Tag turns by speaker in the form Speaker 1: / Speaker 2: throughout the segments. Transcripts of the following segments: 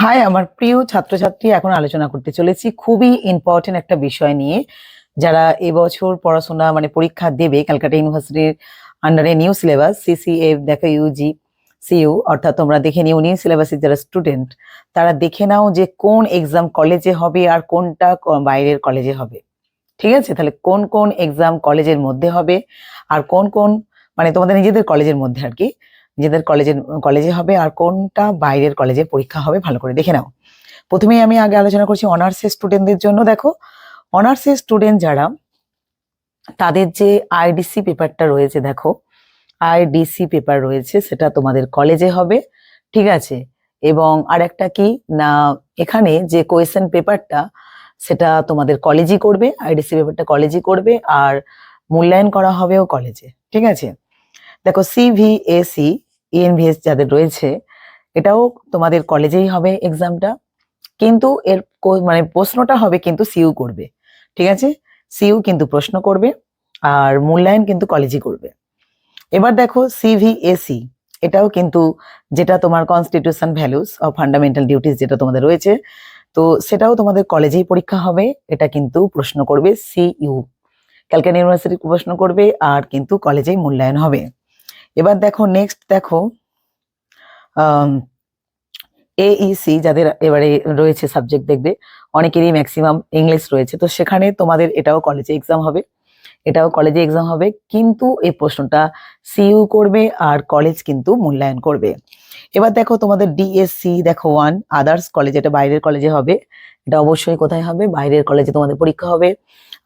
Speaker 1: High, আমার প্রিয় ছাত্রছাত্রী, এখন আলোচনা করতে চলেছি খুবই ইম্পর্টেন্ট একটা বিষয় নিয়ে। যারা এবছর পড়াশোনা মানে পরীক্ষা দেবে ক্যালকাটা ইউনিভার্সিটির আন্ডারে নিউ সিলেবাস সিসিএ দেখো ইউজি সিইউ অর্থাৎ তোমরা দেখে নিও নিউ সিলেবাসের যারা স্টুডেন্ট তারা দেখে নাও যে কোন এক্সাম কলেজে হবে আর কোনটা বাইরের কলেজে হবে। ঠিক আছে? তাহলে কোন কোন এক্সাম কলেজের মধ্যে হবে আর কোন কোন মানে তোমাদের নিজেদের কলেজের মধ্যে আর কি। নিজেদের কলেজের কলেজে হবে আর কোনটা বাইরের কলেজে পরীক্ষা হবে ভালো করে দেখে নাও। প্রথমেই আমি আগে আলোচনা করছি অনার্সের স্টুডেন্টদের জন্য। দেখো অনার্সের স্টুডেন্ট যারা, তাদের যে আইডিসি পেপারটা রয়েছে, দেখো আইডিসি পেপার রয়েছে, সেটা তোমাদের কলেজে হবে, ঠিক আছে? এবং আর একটা কি, না, এখানে যে কোয়েশ্চেন পেপারটা সেটা তোমাদের কলেজই করবে আইডিসি পেপারটা কলেজই করবে, আর মূল্যায়ন করা হবেও কলেজে ঠিক আছে? দেখো সিভিএসি ইএনভিএস যাদের রয়েছে, এটাও তোমাদের কলেজেই হবে এক্সামটা কিন্তু এর মানে প্রশ্নটা হবে কিন্তু সিইউ করবে। ঠিক আছে? সিইউ কিন্তু প্রশ্ন করবে আর মূল্যায়ন কিন্তু কলেজই করবে। এবার দেখো সিভিএসি এটাও কিন্তু যেটা তোমার constitution values of fundamental duties যেটা তোমাদের রয়েছে, তো সেটাও তোমাদের কলেজেই পরীক্ষা হবে। এটা কিন্তু প্রশ্ন করবে সিইউ ক্যালকাটা ইউনিভার্সিটি প্রশ্ন করবে আর কিন্তু কলেজেই মূল্যায়ন হবে। এবার দেখো নেক্সট দেখো এইসি যাদের এবারে রয়েছে সাবজেক্ট দেখবে, অনেকেরই ম্যাক্সিমাম ইংলিশ রয়েছে। তো সেখানে তোমাদের এটাও কলেজে এক্সাম হবে, এটাও কলেজে এক্সাম হবে, কিন্তু এই প্রশ্নটা সিইউ করবে আর কলেজ কিন্তু মূল্যায়ন করবে। এবার দেখো তোমাদের ডিএসসি দেখো ওয়ান আদার্স কলেজ এটা বাইরের কলেজে হবে, এটা অবশ্যই কোথায় হবে? বাইরের কলেজে তোমাদের পরীক্ষা হবে,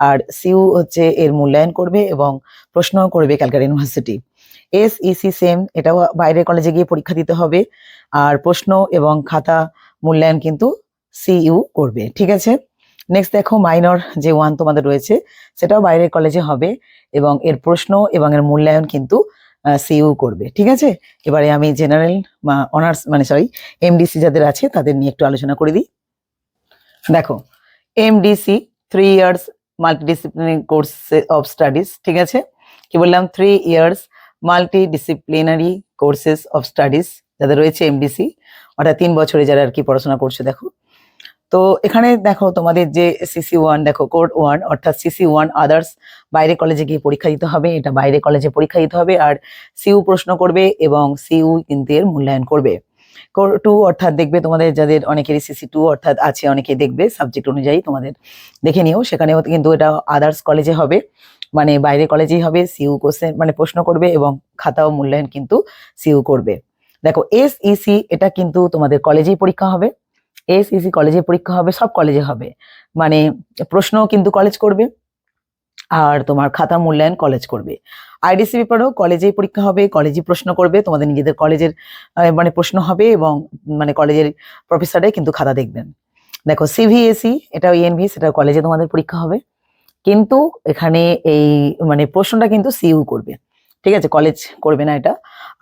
Speaker 1: আর সিইউ হচ্ছে এর মূল্যায়ন করবে এবং প্রশ্নও করবে Calcutta University S EC same এটাও বাইরের কলেজে গিয়ে পরীক্ষা দিতে হবে। আর প্রশ্ন এবং খাতা মূল্যায়ন কিন্তু সিইউ করবে, ঠিক আছে? নেক্সট দেখো মাইনর যে ওয়ান তোমাদের রয়েছে, সেটাও বাইরের কলেজে হবে এবং এর প্রশ্ন এবং এর মূল্যায়ন কিন্তু সিইউ করবে, ঠিক আছে? এবারে আমি জেনারেল অনার্স মানে সরি এমডিসি যাদের আছে তাদের নিয়ে একটু আলোচনা করে দিই। দেখো MDC three years multidisciplinary course of studies ঠিক আছে? কি বললাম? Three years multidisciplinary courses of studies যাদের রয়েছে এমডিসি অর্থাৎ তিন বছরে যারা আর কি পড়াশোনা করছে, দেখো। তো এখানে দেখো তোমাদের যে সিসি ওয়ান দেখো কোড ওয়ান অর্থাৎ সিসি ওয়ান আদার্স বাইরে কলেজে গিয়ে পরীক্ষা দিতে হবে, এটা বাইরে কলেজে পরীক্ষা দিতে হবে, আর সিইউ প্রশ্ন করবে এবং সিইউ কিন্তু এর মূল্যায়ন করবে। কোর টু অর্থাৎ দেখবে তোমাদের যাদের অনেকেরই সিসি টু অর্থাৎ আছে অনেকে দেখবে সাবজেক্ট অনুযায়ী তোমাদের দেখে নিও। সেখানেও কিন্তু এটা আদার্স কলেজে হবে। মানে বাইরে কলেজেই হবে সিইউ কোশ্চেন মানে প্রশ্ন করবে এবং খাতা ও মূল্যায়ন কিন্তু সিইউ করবে। দেখো এস ইসি এটা কিন্তু তোমাদের কলেজেই পরীক্ষা হবে। এস ইসি কলেজে পরীক্ষা হবে, সব কলেজে হবে। মানে প্রশ্ন কিন্তু কলেজ করবে আর তোমার খাতা মূল্যায়ন কলেজ করবে। আইডিসি পেপারও কলেজেই পরীক্ষা হবে, কলেজই প্রশ্ন করবে, তোমাদের নিজেদের কলেজের মানে প্রশ্ন হবে এবং মানে কলেজের প্রফেসরে কিন্তু খাতা দেখবেন। দেখো সিভিএসি এটাও ইএনভি সেটা কলেজে তোমাদের পরীক্ষা হবে। কিন্তু এখানে এই মানে প্রশ্নটা কিন্তু সিইউ করবে। ঠিক আছে কলেজ করবে না এটা।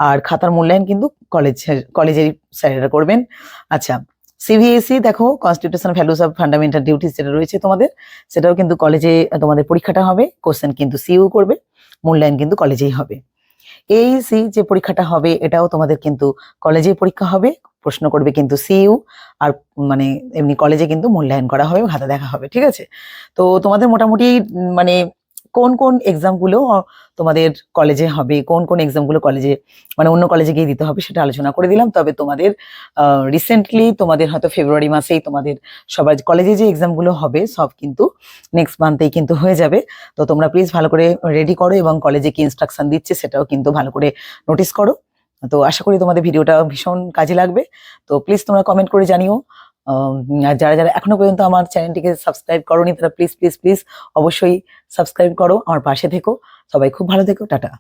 Speaker 1: আর খাতার মূল্যায়ন কিন্তু কলেজ কলেজের স্যারেরা করবেন। আচ্ছা সিভিএসি দেখো constitution values of fundamental duties যেটা রয়েছে তোমাদের, সেটাও কিন্তু কলেজে তোমাদের পরীক্ষাটা হবে। কোশ্চেন কিন্তু সিইউ করবে, মূল্যায়ন কিন্তু কলেজেই হবে। এইসি যে পরীক্ষাটা হবে, এটাও তোমাদের কিন্তু কলেজে পরীক্ষা হবে, প্রশ্ন করবে কিন্তু সিইউ আর মানে এমনি কলেজে কিন্তু মূল্যায়ন করা হবে খাতা দেখা হবে, ঠিক আছে? তো তোমাদের মোটামুটি মানে কোন কোন এক্সামগুলো তোমাদের কলেজে হবে, কোন কোন এক্সামগুলো কলেজে মানে অন্য কলেজে গিয়ে দিতে হবে সেটা আলোচনা করে দিলাম। তবে তোমাদের রিসেন্টলি তোমাদের হয়তো ফেব্রুয়ারি মাসেই তোমাদের সবার কলেজে যে এক্সামগুলো হবে, সব কিন্তু নেক্সট মান্থেই কিন্তু হয়ে যাবে। তো তোমরা প্লিজ ভালো করে রেডি করো এবং কলেজে কি ইনস্ট্রাকশন দিচ্ছে সেটাও কিন্তু ভালো করে নোটিস করো। তো আশা করি তোমাদের ভিডিওটা ভীষণ কাজে লাগবে। তো প্লিজ তোমরা কমেন্ট করে জানিও। যারা যারা এখনও পর্যন্ত আমার চ্যানেলটিকে সাবস্ক্রাইব করোনি, তারা প্লিজ প্লিজ প্লিজ অবশ্যই সাবস্ক্রাইব করো, আমার পাশে থেকো। সবাই খুব ভালো থেকো, টাটা।